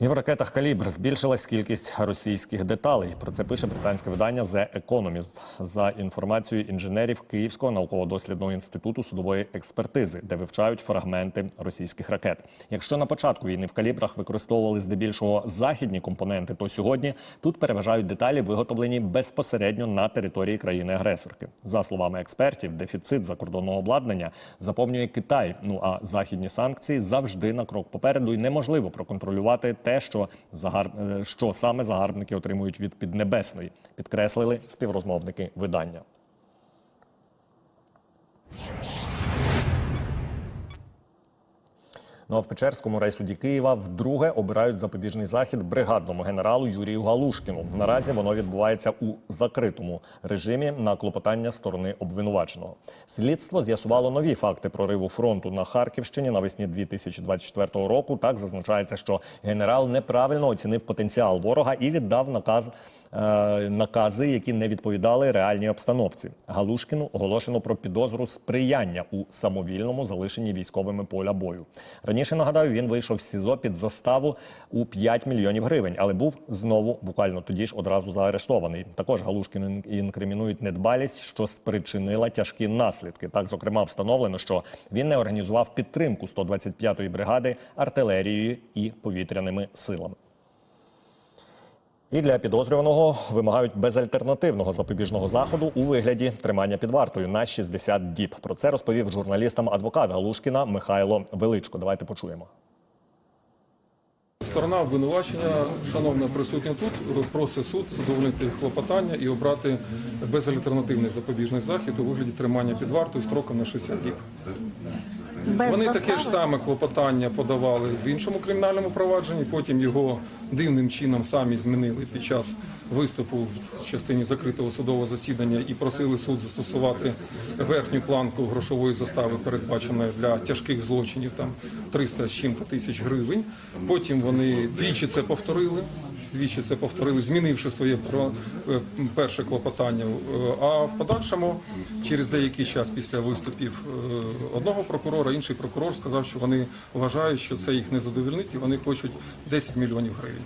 І в ракетах «Калібр» збільшилась кількість російських деталей. Про це пише британське видання The Economist за інформацією інженерів Київського науково-дослідного інституту судової експертизи, де вивчають фрагменти російських ракет. Якщо на початку війни в калібрах використовували здебільшого західні компоненти, то сьогодні тут переважають деталі, виготовлені безпосередньо на території країни-агресорки. За словами експертів, дефіцит закордонного обладнання заповнює Китай. Ну а західні санкції завжди на крок попереду, і неможливо проконтролювати те, що загар... е, що саме загарбники отримують від Піднебесної, підкреслили співрозмовники видання. Ну а в Печерському райсуді Києва вдруге обирають запобіжний захід бригадному генералу Юрію Галушкіну. Наразі воно відбувається у закритому режимі на клопотання сторони обвинуваченого. Слідство з'ясувало нові факти прориву фронту на Харківщині навесні 2024 року. Так зазначається, що генерал неправильно оцінив потенціал ворога і віддав наказ е, накази, які не відповідали реальній обстановці. Галушкіну оголошено про підозру сприяння у самовільному залишенні військовими поля бою. Раніше нагадаю, він вийшов з СІЗО під заставу у 5 мільйонів гривень, але був знову буквально тоді ж одразу заарештований. Також Галушкіну інкримінують недбалість, що спричинила тяжкі наслідки. Так, зокрема, встановлено, що він не організував підтримку 125-ї бригади артилерією і повітряними силами. І для підозрюваного вимагають безальтернативного запобіжного заходу у вигляді тримання під вартою на 60 діб. Про це розповів журналістам адвокат Галушкіна Михайло Величко. Давайте почуємо. Сторона обвинувачення, шановна присутня тут, просить суд задовольнити клопотання і обрати безальтернативний запобіжний захід у вигляді тримання під вартою строком на 60 діб. Без Вони застави? таке ж саме клопотання подавали в іншому кримінальному провадженні. Потім його дивним чином самі змінили під час виступу в частині закритого судового засідання і просили суд застосувати верхню планку грошової застави, передбаченої для тяжких злочинів, там 300 з чим-то тисяч гривень. Потім вони двічі це повторили. Двічі це повторили, змінивши своє про- е, перше клопотання. Е, А в подальшому, через деякий час після виступів е, одного прокурора, інший прокурор сказав, що вони вважають, що це їх не задовільнить і вони хочуть 10 мільйонів гривень.